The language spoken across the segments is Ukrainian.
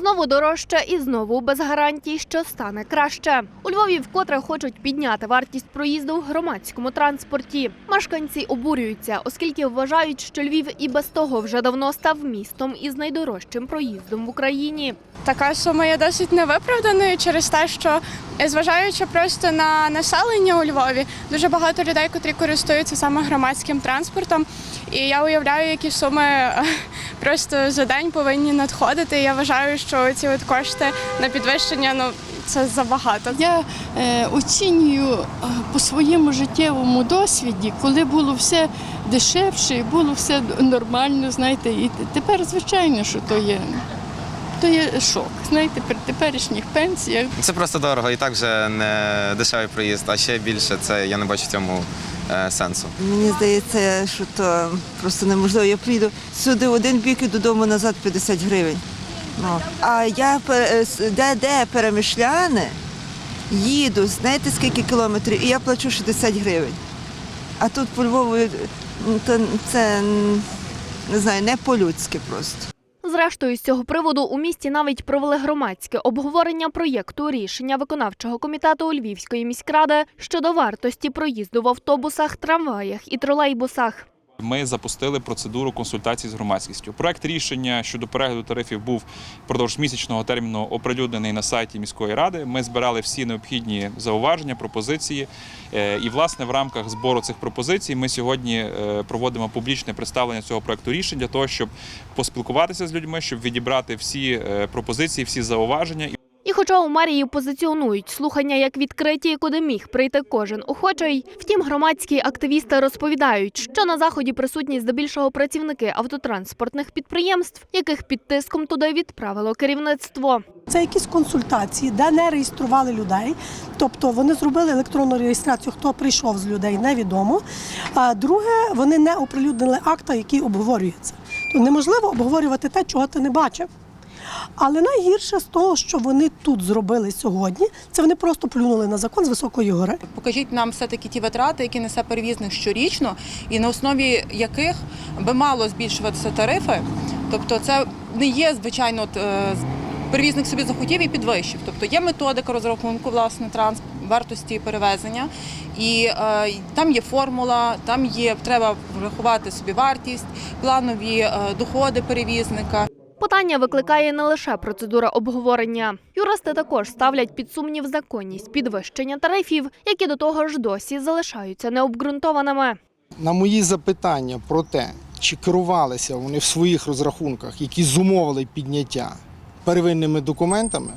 Знову дорожче і знову без гарантій, що стане краще. У Львові вкотре хочуть підняти вартість проїзду в громадському транспорті. Мешканці обурюються, оскільки вважають, що Львів і без того вже давно став містом із найдорожчим проїздом в Україні. Така сума є досить невиправданою через те, що зважаючи просто на населення у Львові, дуже багато людей, котрі користуються саме громадським транспортом. І я уявляю, які суми е, просто за день повинні надходити. Я вважаю, що ці от кошти на підвищення ну це забагато. Я е, оцінюю е, по своєму життєвому досвіді, коли було все дешевше, і було все нормально, знаєте, і тепер, звичайно, що то є. То є шок. Знаєте, при теперішніх пенсіях Це просто дорого і так вже не дешевий проїзд, а ще більше це я не бачу в цьому е, сенсу. Мені здається, що то просто неможливо. Я приїду сюди один бік і додому назад 50 гривень. Ну. А я де, де перемишляни, їду, знаєте скільки кілометрів, і я плачу 60 гривень. А тут по Львову то це не знаю, не по-людськи просто. Зрештою, з цього приводу у місті навіть провели громадське обговорення проєкту рішення виконавчого комітету Львівської міськради щодо вартості проїзду в автобусах, трамваях і тролейбусах. Ми запустили процедуру консультацій з громадськістю. Проект рішення щодо перегляду тарифів був впродовж місячного терміну оприлюднений на сайті міської ради. Ми збирали всі необхідні зауваження, пропозиції. Е, І, власне, в рамках збору цих пропозицій ми сьогодні е, проводимо публічне представлення цього проекту рішень для того, щоб поспілкуватися з людьми, щоб відібрати всі е, пропозиції, всі зауваження. Хоча у мерії позиціонують слухання як відкриті, куди міг прийти кожен охочий, втім громадські активісти розповідають, що на заході присутні здебільшого працівники автотранспортних підприємств, яких під тиском туди відправило керівництво. Це якісь консультації, де не реєстрували людей. Тобто вони зробили електронну реєстрацію, хто прийшов з людей, невідомо. А друге, вони не оприлюднили акта, який обговорюється. То неможливо обговорювати те, чого ти не бачив. Але найгірше з того, що вони тут зробили сьогодні, це вони просто плюнули на закон з високої гори. Покажіть нам все-таки ті витрати, які несе перевізник щорічно, і на основі яких би мало збільшуватися тарифи. Тобто, це не є звичайно. е, Перевізник собі захотів і підвищив. Тобто є методика розрахунку власне транс вартості перевезення, і е, там є формула, там є треба врахувати собі вартість, планові е, доходи перевізника. Питання викликає не лише процедура обговорення. Юристи також ставлять під сумнів законність підвищення тарифів, які до того ж досі залишаються необґрунтованими. На мої запитання про те, чи керувалися вони в своїх розрахунках, які зумовили підняття первинними документами,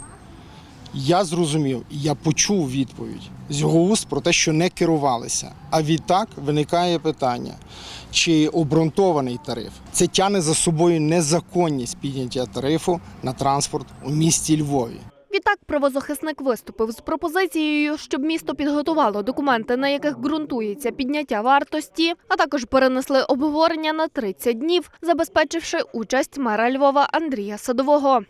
я зрозумів, я почув відповідь з його уст про те, що не керувалися. А відтак виникає питання, чи обґрунтований тариф. Це тягне за собою незаконність підняття тарифу на транспорт у місті Львові. Відтак правозахисник виступив з пропозицією, щоб місто підготувало документи, на яких ґрунтується підняття вартості, а також перенесли обговорення на 30 днів, забезпечивши участь мера Львова Андрія Садового.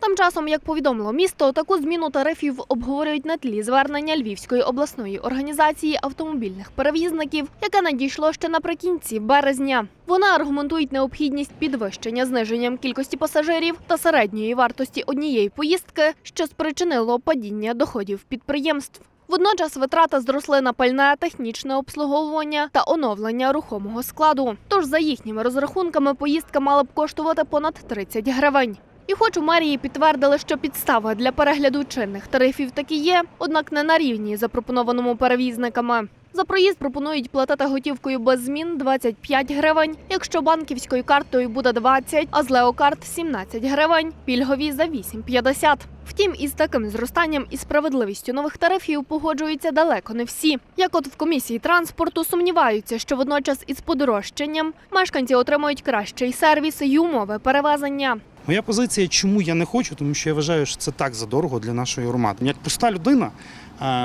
Тим часом, як повідомило місто, таку зміну тарифів обговорюють на тлі звернення Львівської обласної організації автомобільних перевізників, яке надійшло ще наприкінці березня. Вони аргументують необхідність підвищення зниженням кількості пасажирів та середньої вартості однієї поїздки, що спричинило падіння доходів підприємств. Водночас витрати зросли на пальне, технічне обслуговування та оновлення рухомого складу. Тож, за їхніми розрахунками, поїздка мала б коштувати понад 30 гривень. І хоч у мерії підтвердили, що підстава для перегляду чинних тарифів таки є, однак не на рівні запропонованому перевізниками. За проїзд пропонують платити готівкою без змін 25 гривень, якщо банківською картою буде 20, а з леокарт 17 гривень, пільгові за 8,50. Втім, із таким зростанням і справедливістю нових тарифів погоджуються далеко не всі. Як от в комісії транспорту сумніваються, що водночас із подорожчанням мешканці отримують кращий сервіс і умови перевезення. Моя позиція, чому я не хочу, тому що я вважаю, що це так задорого для нашої громади. Як пуста людина,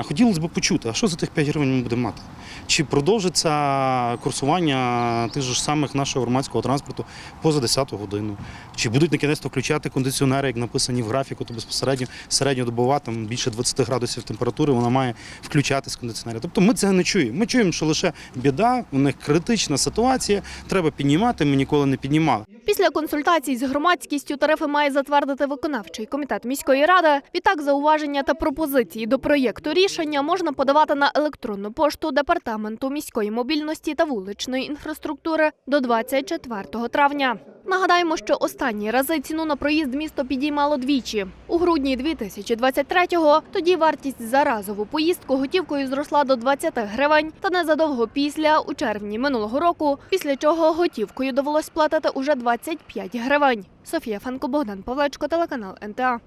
Хотілося б почути, а що за тих 5 гривень ми будемо мати? Чи продовжиться курсування тих ж самих нашого громадського транспорту поза 10 годину? Чи будуть на кінець включати кондиціонери, як написані в графіку, то безпосередньо середньодобова, там більше 20 градусів температури, вона має включатись кондиціонери. Тобто ми це не чуємо. Ми чуємо, що лише біда, у них критична ситуація, треба піднімати, ми ніколи не піднімали. Після консультацій з громадськістю тарифи має затвердити виконавчий комітет міської ради. Відтак, зауваження та пропозиції до проєкту рішення можна подавати на електронну пошту департаменту міської мобільності та вуличної інфраструктури до 24 травня. Нагадаємо, що останні рази ціну на проїзд місто підіймало двічі. У грудні 2023-го тоді вартість за разову поїздку готівкою зросла до 20 гривень, та незадовго після, у червні минулого року, після чого готівкою довелось платити уже 25 гривень. Софія Фанко, Богдан Павлечко, телеканал НТА.